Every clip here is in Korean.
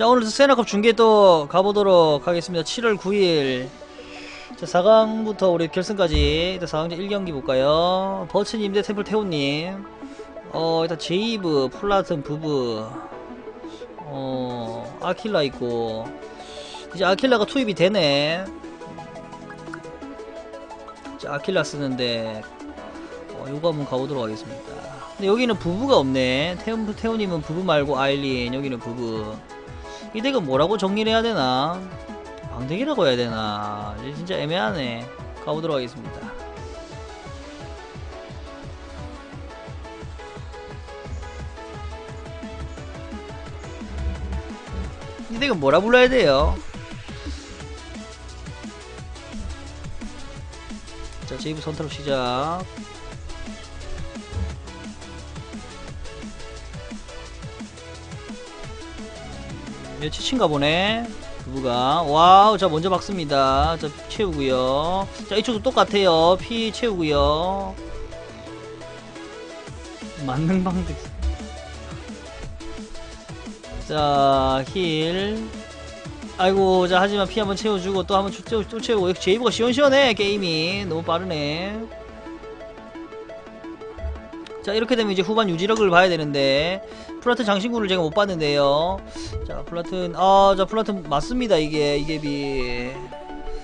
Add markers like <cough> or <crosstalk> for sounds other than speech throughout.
자 오늘 세나컵 중계 또 가보도록 하겠습니다. 7월 9일. 자 4강부터 우리 결승까지 일단 4강전 1경기 볼까요? 버츠님 대 템플 태호님. 어 일단 제이브 플라튼 부부. 어 아킬라 있고. 이제 아킬라가 투입이 되네. 자 아킬라 쓰는데 어, 요거 한번 가보도록 하겠습니다. 근데 여기는 부부가 없네. 태훈, 태훈님은 부부 말고 아일린 여기는 부부 이 덱은 뭐라고 정리를 해야 되나? 방대기라고 해야 되나? 진짜 애매하네. 가보도록 하겠습니다. 이 덱은 뭐라 불러야 돼요? 자 제이브 선택 시작 치친가 보네. 부부가. 와우, 자, 먼저 박습니다. 자, 피 채우고요 자, 이쪽도 똑같아요. 피 채우고요 만능 방득. 자, 힐. 아이고, 자, 하지만 피 한번 채워주고 또 한번 또, 또 채우고. 제이브가 시원시원해, 게임이. 너무 빠르네. 자, 이렇게 되면 이제 후반 유지력을 봐야 되는데. 플라튼 장신구를 제가 못 봤는데요. 자, 플라튼, 아, 자, 플라튼 맞습니다, 이게, 이게 비.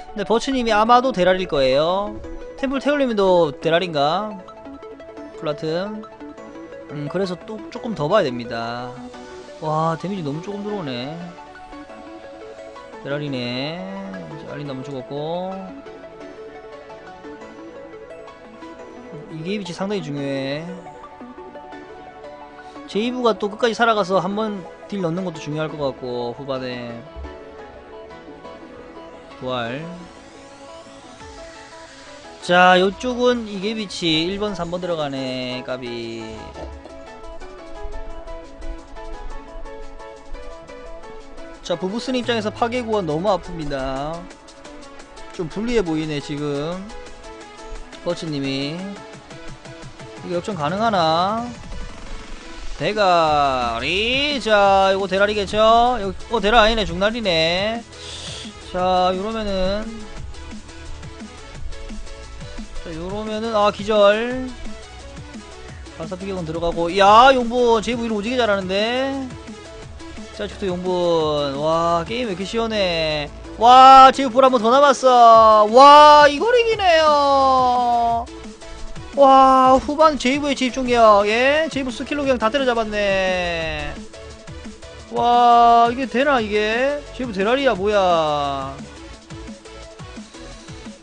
근데 버츠님이 아마도 대랄일 거예요. 템플 태울님도 대랄인가? 플라튼. 음, 그래서 또 조금 더 봐야 됩니다. 와, 데미지 너무 조금 들어오네. 대랄이네. 이제 알린 나무 죽었고. 이게 위치 상당히 중요해. 제이브가 또 끝까지 살아가서 한번 딜 넣는 것도 중요할 것 같고 후반에. 부활. 자 요쪽은 이게 위치 1번 3번 들어가네 까비. 자 부부스님 입장에서 파괴구원 너무 아픕니다. 좀 불리해 보이네 지금. 버츠님이 이거 역전 가능하나? 대가리. 자 요거 대라리겠죠? 요, 어 대라 아니네 중날이네. 자 요러면은. 자 요러면은 아 기절. 반사피격은 들어가고. 야 용분. 제이브 이로 오지게 잘하는데. 자 저도 용분. 와 게임 왜 이렇게 시원해? 와 제이브 불한번 더 남았어. 와 이걸 이기네요 와 후반 제이브의 집중력 예 제이브 스킬로 그냥 다 때려잡았네. 와 이게 되나 이게? 제이브 대라리야 뭐야?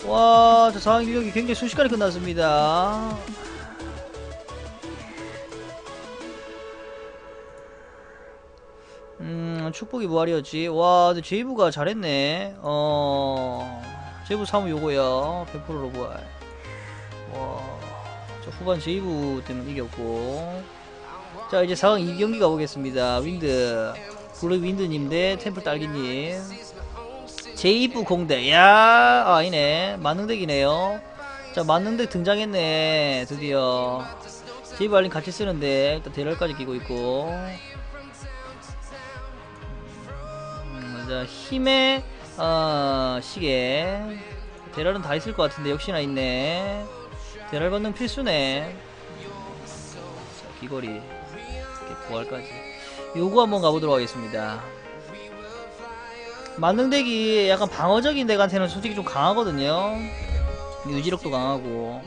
와저 상황 기력이 굉장히 순식간에 끝났습니다. 음 축복이 부활이었지. 와 근데 제이브가 잘했네. 어 제이브 사무 요거야 100%로 부활. 와 자, 후반 제이브 때문에 이겼고. 자 이제 4강 2경기 가보겠습니다. 윈드. 블루 윈드님 대 템플 딸기님. 제이브 공대. 야 아, 아니네. 만능덱이네요. 자 만능덱 등장했네 드디어. 제이브 알린 같이 쓰는데 일단 대열까지 끼고 있고. 음, 자 힘의 어, 시계. 대열은 다 있을 것 같은데 역시나 있네 대랄 받는 필수네. 자, 귀걸이 이렇게 부활까지. 요거 한번 가보도록 하겠습니다. 만능덱이 약간 방어적인 덱한테는 솔직히 좀 강하거든요. 유지력도 강하고.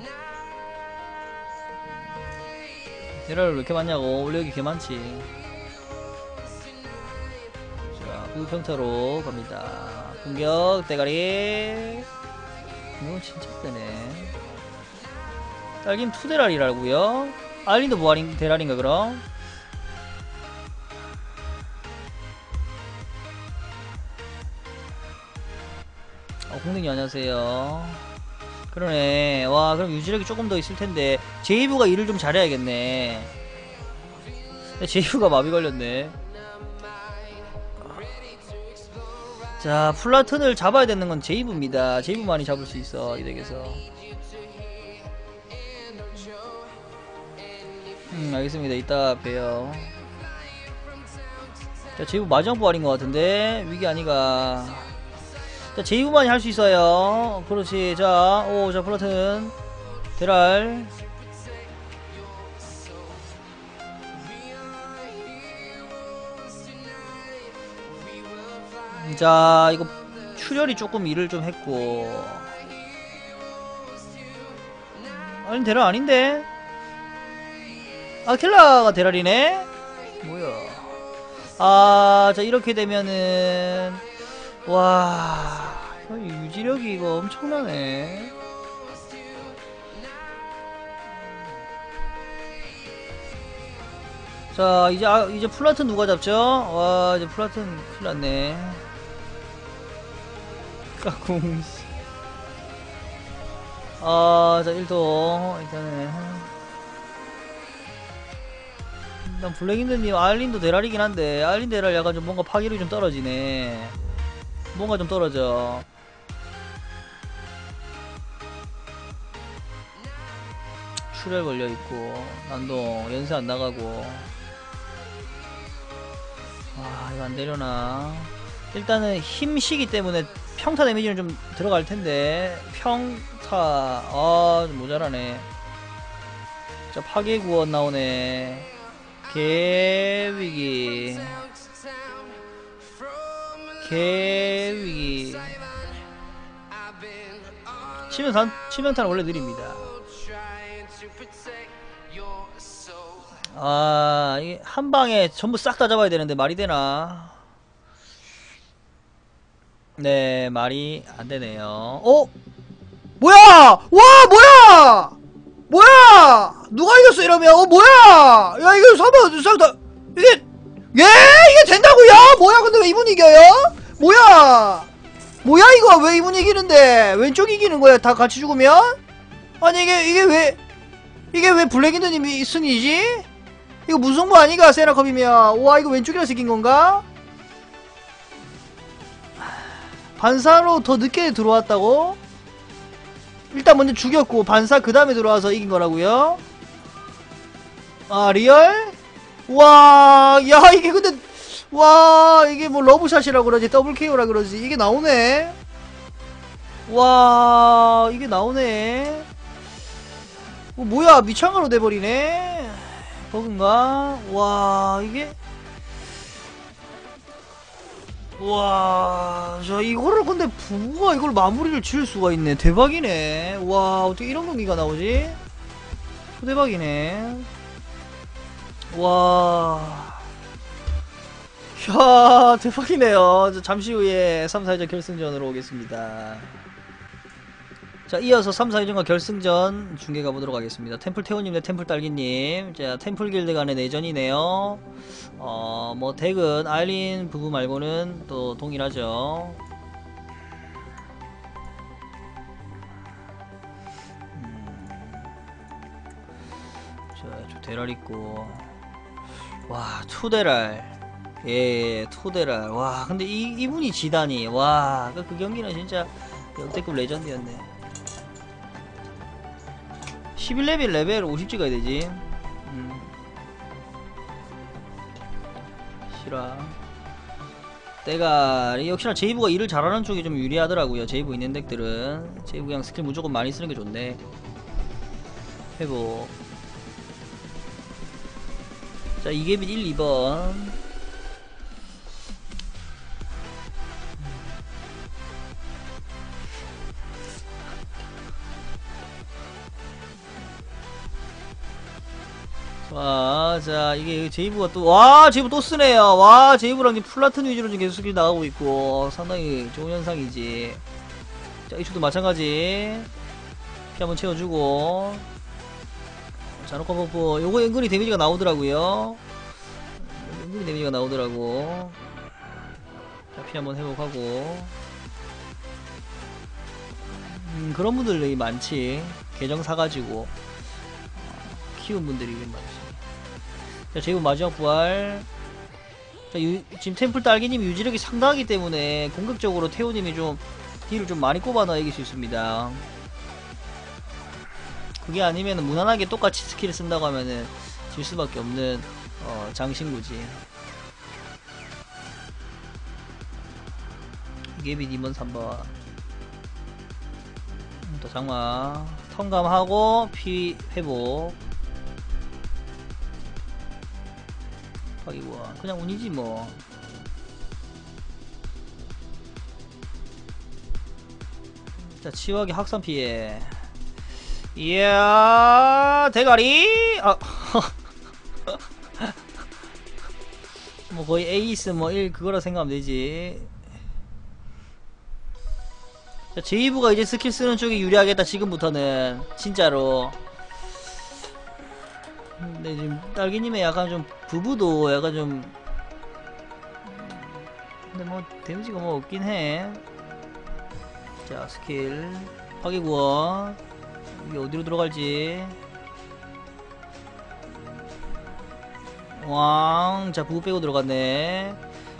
대랄 왜 이렇게 많냐고. 여기 개 많지. 자 부평타로 갑니다. 공격 대가리. 이건 진짜 세네 딸긴 투데랄이라고요? 알린도 뭐알인 데랄인가 그럼? 어, 공능이 안녕하세요. 그러네. 와, 그럼 유지력이 조금 더 있을 텐데 제이브가 일을 좀 잘해야겠네. 제이브가 마비 걸렸네. 자, 플라튼을 잡아야 되는 건 제이브입니다. 제이브만이 잡을 수 있어 이 덱에서. 음 알겠습니다 이따 봬요 자, 제이브 마지막 부활인 것 같은데 위기 아니가. 자, 제이브만이 할 수 있어요. 그렇지. 자, 오, 자 플라튼 데랄. 자, 이거 출혈이 조금 일을 좀 했고. 아니 데랄 아닌데? 아킬라가 데랄이네? 뭐야? 아, 자 이렇게 되면은 와이 유지력이 이거 엄청나네. 자 이제 아, 이제 플라튼 누가 잡죠? 와 이제 플라튼 큰일났네. 까꿍. 아, 자, 1도, 일단은. 일단 블랙인드님, 아일린도 대랄이긴 한데, 아일린 대랄 약간 좀 뭔가 파괴력이 좀 떨어지네. 뭔가 좀 떨어져. 출혈 걸려있고, 난동, 연세 안 나가고. 아, 이거 안 되려나. 일단은 힘시기 때문에 평타 데미지는 좀 들어갈 텐데 평타 아좀 모자라네 자 파괴 구원 나오네 개위기 개위기 치명탄 치명탄은 원래 느립니다 아 한 방에 전부 싹 다 잡아야 되는데 말이 되나 네, 말이 안 되네요. 어? 뭐야! 와, 뭐야! 누가 이겼어, 이러면? 어, 뭐야! 야, 이거 서버, 싹다, 이게, 예? 이게 된다고요? 뭐야, 근데 왜 이분 이겨요? 뭐야! 뭐야, 이거 왜 이분 이기는데? 왼쪽 이기는 거야, 다 같이 죽으면? 아니, 이게, 이게 왜, 이게 왜 블랙인드님이 승이지? 이거 무승부 아니가, 세라컵이면. 와, 이거 왼쪽이라서 이긴 건가? 반사로 더 늦게 들어왔다고? 일단 먼저 죽였고 반사 그 다음에 들어와서 이긴 거라고요? 아 리얼? 와, 야 이게 근데 와 이게 뭐 러브샷이라 그러지 더블 KO라 그러지 이게 나오네. 와 이게 나오네. 어, 뭐야 미창가로 돼버리네. 버그인가? 와 이게 와, 저 이거를 근데 부부가 이걸 마무리를 지을 수가 있네. 대박이네. 와, 어떻게 이런 경기가 나오지? 초대박이네. 와. 야, 대박이네요. 저 잠시 후에 3, 4회전 결승전으로 오겠습니다. 자, 이어서 3, 4회전과 결승전 중계 가보도록 하겠습니다. 템플 태호님 대 템플 딸기님. 자, 템플 길드 간의 내전이네요. 어, 뭐, 덱은 아일린 부부 말고는 또 동일하죠. 음. 자, 저 대랄 있고. 와, 투대랄. 예, 투대랄. 와, 근데 이, 이분이 지다니. 와, 그, 그 경기는 진짜 역대급 레전드였네. 11레벨 레벨 50 찍어야 되지. 음. 실화. 때가 역시나 제이브가 일을 잘하는 쪽이 좀 유리하더라고요. 제이브 있는 덱들은 제이브 그냥 스킬 무조건 많이 쓰는 게 좋네. 회복. 자 이게빗 1, 2번. 와, 자, 이게 제이브가 또, 와, 제이브 또 쓰네요. 와, 제이브랑 플라튼 위주로 지금 계속 나가고 있고, 상당히 좋은 현상이지. 자, 이쪽도 마찬가지. 피 한번 채워주고. 자노카 버프, 요거 은근히 데미지가 나오더라고요. 은근히 데미지가 나오더라고. 자, 피 한번 회복하고. 음, 그런 분들이 많지. 계정 사가지고. 키운 분들이 많지. 자, 제이브 마지막 부활. 자, 유, 지금 템플 딸기님이 유지력이 상당하기 때문에 공격적으로 태호님이 좀 딜을 좀 많이 꼽아놔야 이길 수 있습니다. 그게 아니면 무난하게 똑같이 스킬을 쓴다고 하면은 질 수밖에 없는 어, 장신구지. 비계비 니먼 3번 음, 또 장마 턴감하고 피 회복 파기고 그냥 운이지 뭐 자, 치유하기 확산 피해. 이야, 대가리! 아, <laughs> 뭐 거의 에이스 뭐 1 그거라 생각하면 되지. 자, 제이브가 이제 스킬 쓰는 쪽이 유리하겠다, 지금부터는. 진짜로. 근데 지금 딸기님의 약간 좀 부부도 약간 좀. 근데 뭐 데미지가 뭐 없긴 해. 자 스킬 파괴구원 이게 어디로 들어갈지. 왕 자 부부 빼고 들어갔네.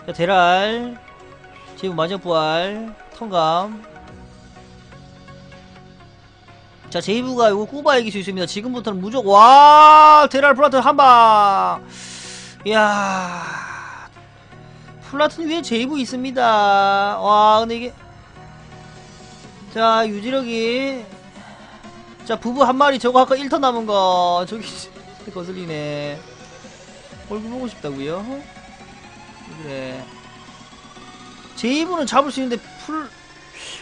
자 대랄 지금 마지막 부활 턴감. 자 제이브가 이거 꾸바 이길 수 있습니다. 지금부터는 무조건 와 대랄 플라트 한방. 이야. 플라트는 위에 제이브 있습니다. 와 근데 이게 자 유지력이 자 부부 한 마리 저거 아까 1턴 남은 거. 저기 거슬리네. 얼굴 보고 싶다고요? 그래. 제이브는 잡을 수 있는데 풀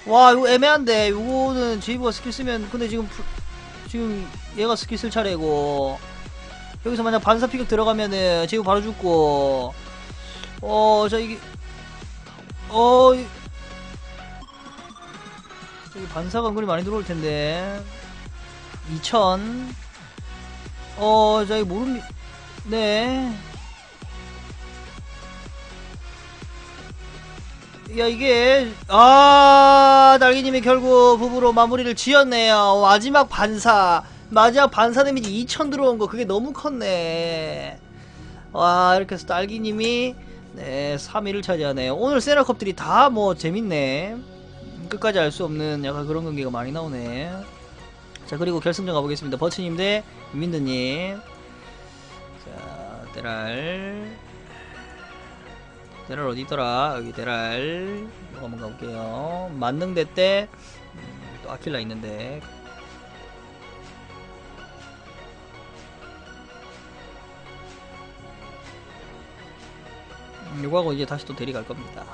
와 이거 애매한데. 이거는 제이브가 스킬 쓰면 근데 지금 풀, 지금 얘가 스킬 쓸 차례고. 여기서 만약 반사 피격 들어가면은 제이브 바로 죽고. 어 자 이게 어 이- 여기 반사가 은근히 많이 들어올 텐데 2000 어, 저기 모릅니 네. 야, 이게, 아, 날개님이 결국 부부로 마무리를 지었네요. 마지막 반사. 마지막 반사 데미지 2000 들어온 거, 그게 너무 컸네. 와, 이렇게 해서 딸기님이, 네, 3위를 차지하네요. 오늘 세라컵들이 다 뭐, 재밌네. 끝까지 알 수 없는 약간 그런 관계가 많이 나오네. 자, 그리고 결승전 가보겠습니다. 버츠님 대 민드님. 자, 데랄. 데랄 어디 있더라? 여기 데랄. 이거 한번 가볼게요. 만능대 때, 음, 또 아킬라 있는데. 음, 요거 하고 이제 다시 또 대리 갈 겁니다.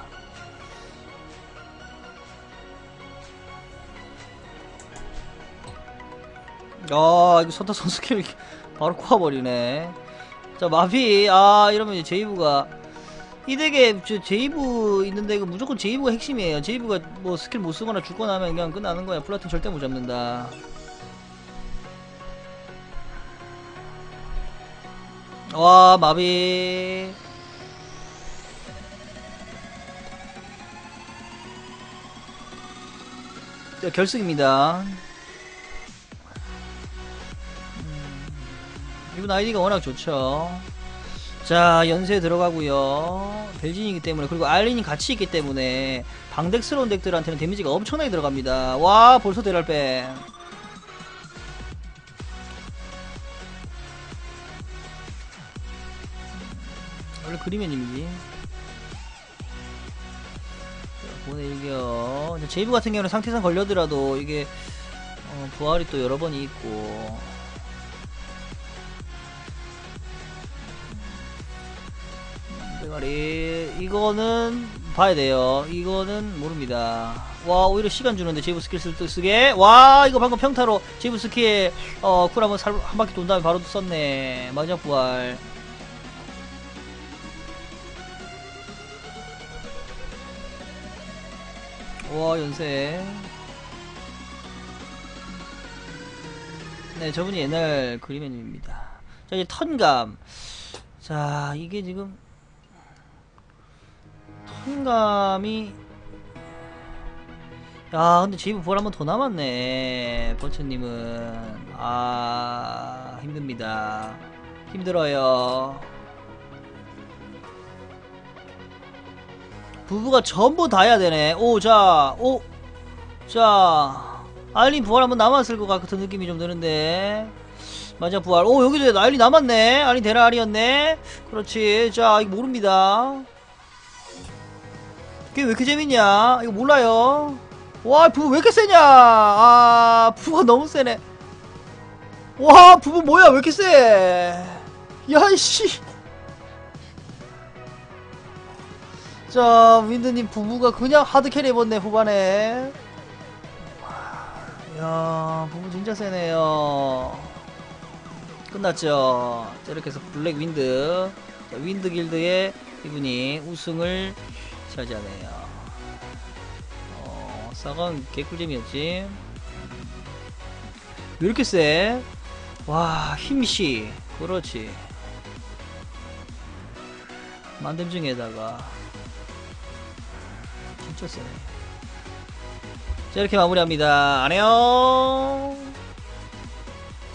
아 이거 선타 선수 <laughs> 킬 바로 코아버리네. 자 마비. 아 이러면 이제 제이브가 이 덱에 저 제이브 있는데 이거 무조건 제이브가 핵심이에요. 제이브가 뭐 스킬 못 쓰거나 죽거나 하면 그냥 끝나는 거야. 플라틴 절대 못 잡는다. 와 마비. 자, 결승입니다 이분 아이디가 워낙 좋죠. 자, 연세 들어가고요. 벨진이기 때문에 그리고 알린이 같이 있기 때문에 방덱스러운 덱들한테는 데미지가 엄청나게 들어갑니다. 와, 벌써 대랄빼. 원래 그림의 이미지. 보내 일겨. 제이브 같은 경우는 상태상 걸려더라도 이게 어, 부활이 또 여러 번이 있고 대가리. 이거는 봐야 돼요. 이거는 모릅니다. 와 오히려 시간 주는데 제이브 스킬 쓸, 쓰게. 와 이거 방금 평타로 제이브 스킬 어 쿨 한번 살, 한 바퀴 돈 다음에 바로 썼네. 마지막 부활. 와 연세 네 저분이 옛날 그리맨님입니다. 자 이제 턴감. 자 이게 지금 턴감이. 야 근데 제이브 부활 한 번 더 남았네 버츠님은. 아 힘듭니다. 힘들어요. 부부가 전부 다 해야 되네. 오자오자. 알린 부활 한 번 남았을 것 같은 느낌이 좀 드는데. 맞아 부활. 오 여기도 알린 남았네. 알린 대라알이었네. 그렇지. 자 이거 모릅니다 게임 왜 이렇게 재밌냐? 이거 몰라요. 와, 부부 왜 이렇게 세냐? 아, 부부가 너무 세네. 와, 부부 뭐야? 왜 이렇게 세? 야, 이씨. 자, 윈드님 부부가 그냥 하드캐리 입었네, 후반에. 야, 부부 진짜 세네요. 끝났죠. 자, 이렇게 해서 블랙 윈드. 자, 윈드 길드의 이분이 우승을 차지하네요. 어, 싸간 개꿀잼이었지. 왜 이렇게 세? 와, 힘시. 그렇지. 만듦 중에다가. 진짜 세네. 자, 이렇게 마무리합니다. 안녕!